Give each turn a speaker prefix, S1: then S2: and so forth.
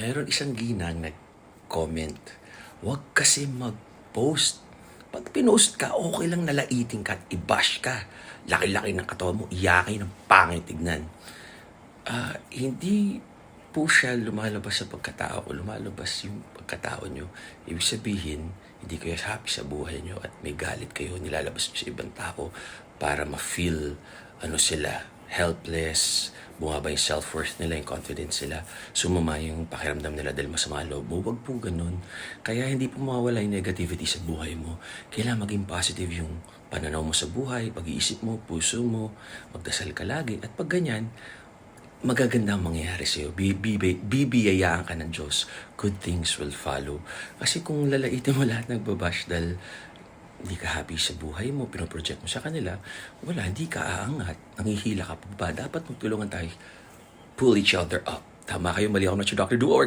S1: Meron isang ginang nag-comment, huwag kasi mag-post. Pag pinost ka, okay lang nalaitin ka at i-bash ka. Laki-laki ng katawan mo, iyakin ng pangit tignan. Ah, hindi po siya lumalabas sa pagkatao o lumalabas yung pagkatao nyo. Ibig sabihin, hindi kayo happy sa buhay nyo at may galit kayo, nilalabas nyo sa ibang tao para ma-feel ano sila, helpless, bumaba yung self-worth nila, yung confidence nila, sumama yung pakiramdam nila dahil masama ang loob mo. Huwag po ganun. Kaya hindi po mawawala yung negativity sa buhay mo. Kailangan maging positive yung pananaw mo sa buhay, pag-iisip mo, puso mo, magdasal ka lagi. At pag ganyan, magaganda ang mangyayari sa'yo. Bibi- Bibiyayaan ka ng Diyos. Good things will follow. Kasi kung lalaitin mo lahat ng babash dahil hindi ka happy sa buhay mo, pinoproject mo sa kanila, wala, hindi ka aangat. Nangihila ka pa ba? Dapat magtulungan tayo. Pull each other up. Tama kayo, mali ako na si Dr. Do or